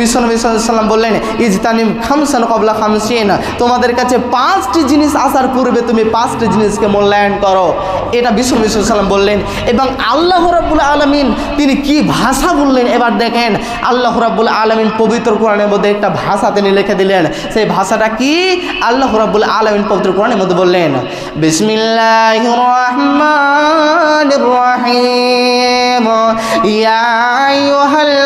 বিশ্বনবী সাল্লাম বললেন, ইজতানিম খামসান কবলা খামসিন। তোমাদের কাছে পাঁচটি জিনিস আসার পূর্বে তুমি পাঁচটি জিনিসকে মূল্যায়ন করো। এটা বিশ্বনবী সাল্লাম বললেন এবং আল্লাহ রাব্বুল আলমিন, তিনি কি ভাষা বললেন? এবার দেখেন, আল্লাহ রাব্বুল আলমিন পবিত্র কোরআনের মধ্যে একটা ভাষা তিনি লিখে দিলেন। সেই ভাষাটা কি? আল্লাহ রাব্বুল আলমিন পবিত্র কোরআনের মধ্যে বললেন বিসমিল্লাহ রহমান রহিম। ইয়া আইয়ুহাল্লাযীনা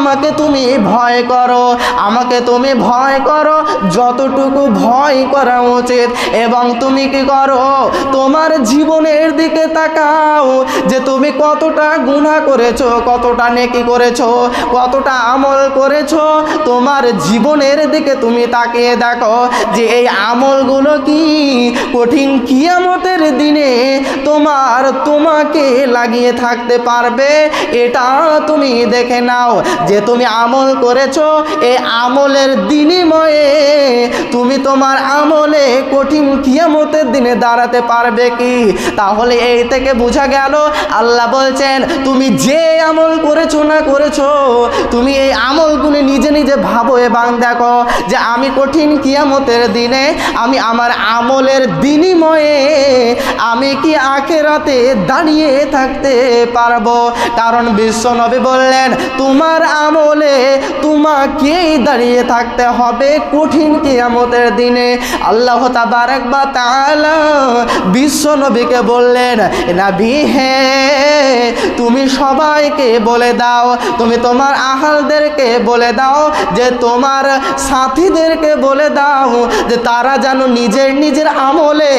আমাকে তুমি ভয় করো, আমাকে তুমি ভয় করো, যতটুকু ভয় করা উচিত। এবং তুমি কি করো, তোমার জীবনের দিকে তাকাও যে তুমি কতটা গুণা করেছ, কতটা নেকি করেছ, কতটা আমল করেছ। তোমার জীবনের দিকে তুমি তাকিয়ে দেখো যে এই আমলগুলো কি? কঠিন কিয়ামতের দিনে তোমার তোমাকে লাগিয়ে থাকতে পারবে, এটা তুমি দেখে নাও যে তুমি আমল করেছ এই আমলের বিনিময়ে তুমি তোমার আমলে কঠিন কিয়ামতের দিনে দাঁড়াতে পারবে কি? তাহলে এই থেকে বোঝা গেল, আল্লাহ বলছেন, তুমি যে আমল করেছ না করেছ, তুমি এই আমলগুলো নিজে নিজে ভাবো এবং দেখো যে আমি কঠিন কিয়ামতের দিনে আমি আমার আমলের বিনিময়ে আমি কি আখেরাতে দাঁড়িয়ে থাকতে পারব? কারণ বিশ্বনবী বললেন, তোমার আমলে তোমাকে দাঁড়িয়ে থাকতে হবে কঠিন কিয়ামতের দিনে। আল্লাহ তাবারক বা বিশ্ব বিশ্বনবীকে বললেন হে তুমি সবাইকে বলে দাও, তুমি তোমার আহালদেরকে বলে দাও, যে তোমার সাথীদেরকে বলে দাও, যে তারা যেন নিজের নিজের আমলে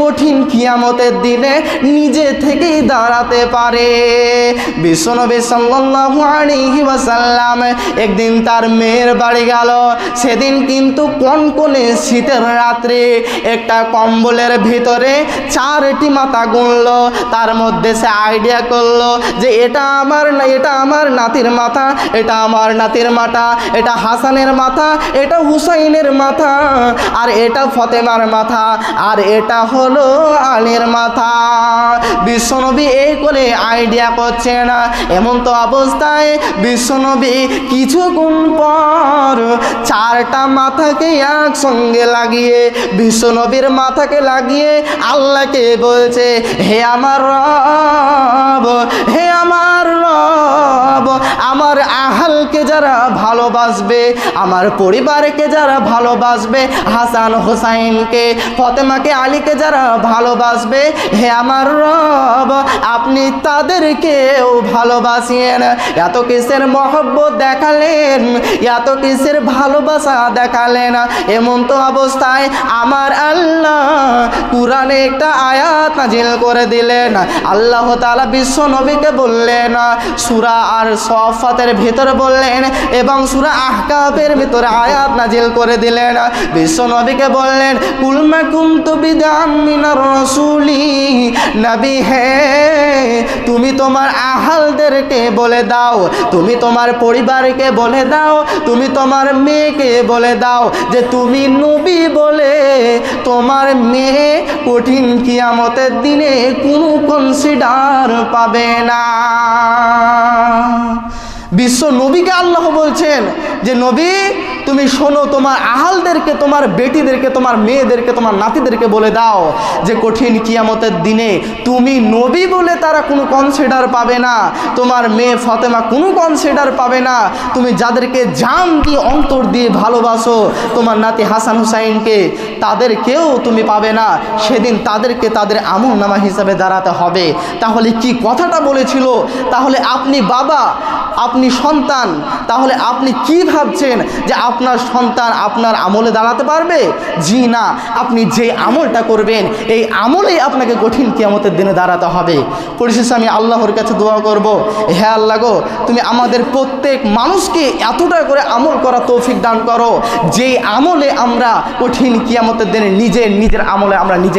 কঠিন কিয়ামতের দিনে নিজে থেকেই দাঁড়াতে পারে। বিশ্বনবী সাল্লাল্লাহু আলাইহি একদিন তার মেয়ের বাড়ি গেল। সেদিন কিন্তু কনকনে শীতের রাত্রে একটা কম্বলের ভিতরে চারটি মাথা গুনলো। তার মধ্যে সে আইডিয়া করল যে এটা আমার না, এটা আমার নাতির মাথা, এটা আমার নাতির মাথা, এটা হাসানের মাথা, এটা হুসাইনের মাথা, আর এটা ফতেমার মাথা, আর এটা হলো আলীর মাথা। বিশ্বনবী এই করে আইডিয়া করছে না, এমন তো অবস্থায় বিশ্বনবী কিছুক্ষণ পর চারটা মাথাকে একসঙ্গে লাগিয়ে, বিশ্বনবীর মাথাকে লাগিয়ে আল্লাহকে বলছে, হে আমার রব, হে আমার আহালকে যারা ভালোবাসবে, আমার পরিবারকে যারা ভালোবাসবে, হাসান হোসাইনকে, ফতেমাকে আলীকে যারা ভালোবাসবে, হে আমার রব, আপনি তাদেরকেও ভালোবাসিয়েন। এত কিসের মহব্বত দেখালেন, এত কিসের ভালোবাসা দেখালেন। এমন তো অবস্থায় আমার আল্লাহ কোরআনে একটা আয়াত নাজিল করে দিলেন। আল্লাহ তাআলা বিশ্ব নবীকে বললেন, সুরা আর সফাতের ভিতরে বললেন এবং সুরা আহকাবের ভিতরে আয়াত নাজিল করে দিলেন। বিশ্ব নবীকে বললেন কুলমা কুন্তু বিদাম মিনার রসুলি। নবী, হে, তুমি তোমার আহালদেরকে বলে দাও। তুমি তোমার পরিবারকে বলে দাও। তুমি তোমার মেয়েকে বলে দাও যে তুমি নবী বলে। তোমার মেয়ে কঠিন কিয়ামতের দিনে কোনো কনসিডার পাবে না। বিশ্ব নবীকে আল্লাহ বলছেন যে নবী, তুমি শোনো, তোমার আহালদেরকে, তোমার বেটিদেরকে, তোমার মেয়েদেরকে, তোমার নাতিদেরকে বলে দাও যে কঠিন কিয়ামতের দিনে তুমি নবী বলে তারা কোনো কনসিডার পাবে না, তোমার মেয়ে ফতেমা কোনো কনসিডার পাবে না, তুমি যাদেরকে জান দিয়ে, অন্তর দিয়ে ভালোবাসো, তোমার নাতি হাসান হুসাইনকে, তাদেরকেও তুমি পাবে না, সেদিন তাদেরকে তাদের আমল নামা হিসাবে দাঁড়াতে হবে। তাহলে কি কথাটা বলেছিল? তাহলে আপনি বাবা, আপনি সন্তান, তাহলে আপনি কি ভাবছেন যে আপনার সন্তান আপনার আমলে দাঁড়াতে পারবে? জি না। আপনি যে আমলটা করবেন, এই আমলেই আপনাকে কঠিন কিয়ামতের দিনে দাঁড়াতে হবে। পরিশেষে আমি আল্লাহর কাছে দোয়া করব। হ্যাঁ আল্লাহ গো, তুমি আমাদের প্রত্যেক মানুষকে এতটা করে আমল করা তৌফিক দান করো, যেই আমলে আমরা কঠিন কিয়ামতের দিনে নিজের নিজের আমলে আমরা নিজে